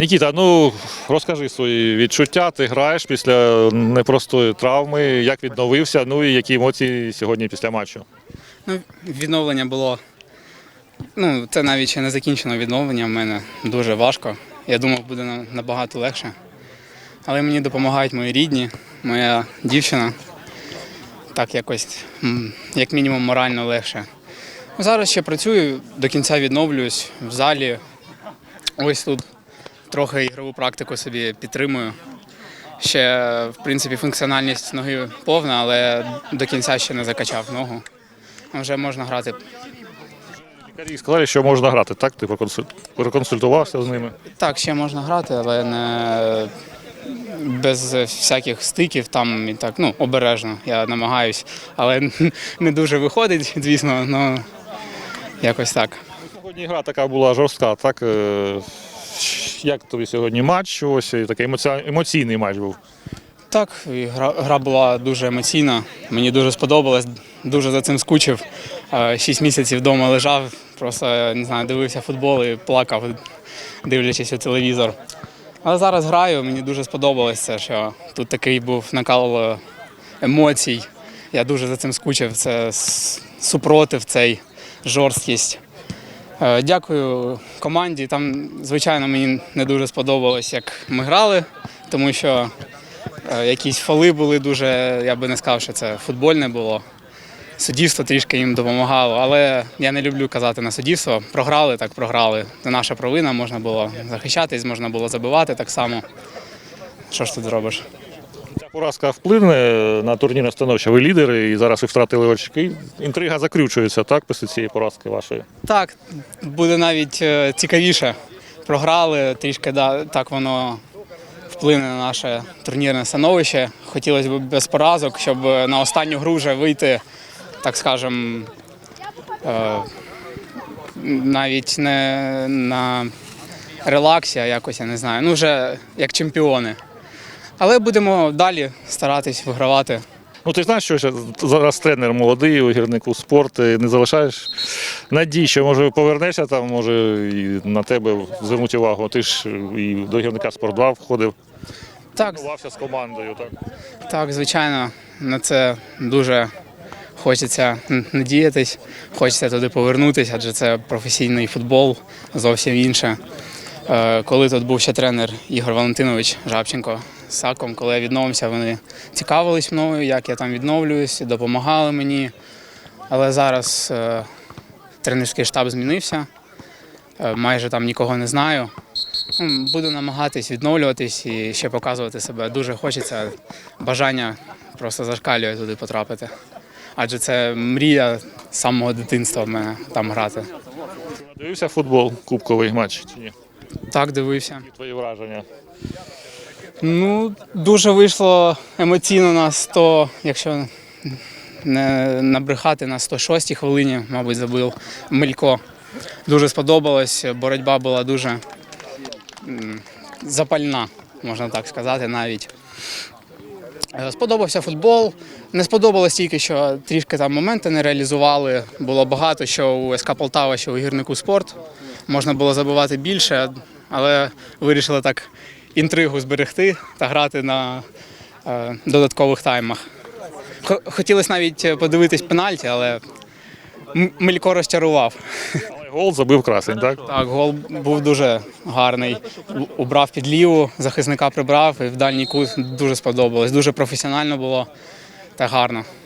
Нікіта, ну розкажи свої відчуття. Ти граєш після непростої травми. Як відновився? Ну і які емоції сьогодні після матчу? Ну, відновлення було. Ну, це навіть ще не закінчено відновлення в мене дуже важко. Я думав, буде набагато легше. Але мені допомагають мої рідні, моя дівчина. Так якось, як мінімум, морально легше. Зараз ще працюю, до кінця відновлююсь в залі. Ось тут трохи ігрову практику собі підтримую. Ще, в принципі, функціональність ноги повна, але до кінця ще не закачав ногу. Вже можна грати. Лікарі сказали, що можна грати, так? Ти проконсультувався з ними. Так, ще можна грати, але не без всяких стиків, там і так, ну, обережно. Я намагаюсь, але не дуже виходить, звісно, ну якось так. Сьогодні гра така була жорстка, так? Е, Як тобі сьогодні матч? Ось і такий емоці- емоційний матч був. Так, і гра, гра була дуже емоційна. Мені дуже сподобалось, дуже за цим скучив. Е, Шість місяців вдома лежав, просто не знаю, дивився футбол і плакав, дивлячись у телевізор. Але зараз граю, мені дуже сподобалось що тут такий був накал е, емоцій. Я дуже за цим скучив. Це супротив, цей жорсткість. Е, Дякую команді. Там, звичайно, мені не дуже сподобалось, як ми грали, тому що Е, Якісь фоли були дуже, я би не сказав, що це футбольне було. Суддівство трішки їм допомагало, але я не люблю казати на суддівство. Програли, так програли. Це наша провина, можна було захищатись, можна було забивати так само. Що ж тут зробиш? Поразка вплине на турнірне становище. Ви лідери і зараз ви втратили очки. Інтрига закрючується, так, після цієї поразки вашої. Так, буде навіть е, цікавіше. Програли, трішки да, так воно вплине на наше турнірне становище. Хотілося б без поразок, щоб на останню гру вже вийти, так скажем, е, навіть не на релаксі, а якось я не знаю. Ну, вже як чемпіони. Але будемо далі старатись вигравати. Ну ти знаєш, що зараз тренер молодий у гірнику спорт, не залишаєш надій, що може повернешся там, може і на тебе звернуть увагу. Ти ж і до гірника спорт 2 входив, Так, тренувався з командою. Так. Так, звичайно, на це дуже хочеться надіятись, хочеться туди повернутися, адже це професійний футбол, зовсім інше. Е, Коли тут був ще тренер Ігор Валентинович Жабченко Саком, коли я відновився, вони цікавились мною, як я там відновлююсь, допомагали мені. Але зараз е, тренерський штаб змінився, е, майже там нікого не знаю. Ну, Буду намагатись відновлюватись і ще показувати себе. Дуже хочеться бажання просто зашкалює туди потрапити. Адже це мрія з самого дитинства в мене там грати. Дивився футбол, кубковий матч чи ні? Так дивився. І твої враження. Ну, дуже вийшло емоційно на 100, якщо не набрехати на 106-й хвилині, мабуть, забив Мелько. Дуже сподобалось. Боротьба була дуже запальна, можна так сказати, навіть. Е, Сподобався футбол. Не сподобалось тільки, що трішки там моменти не реалізували. Було багато що у СК Полтава, що у гірнику спорт. Можна було забивати більше, але вирішили так інтригу зберегти та грати на е, додаткових таймах. Хотілося навіть подивитись пенальті, але Мелько розчарував. Гол забив красень, так? Так, гол був дуже гарний. Убрав під ліву, захисника прибрав і в дальній кут дуже сподобалось. Дуже професіонально було та гарно.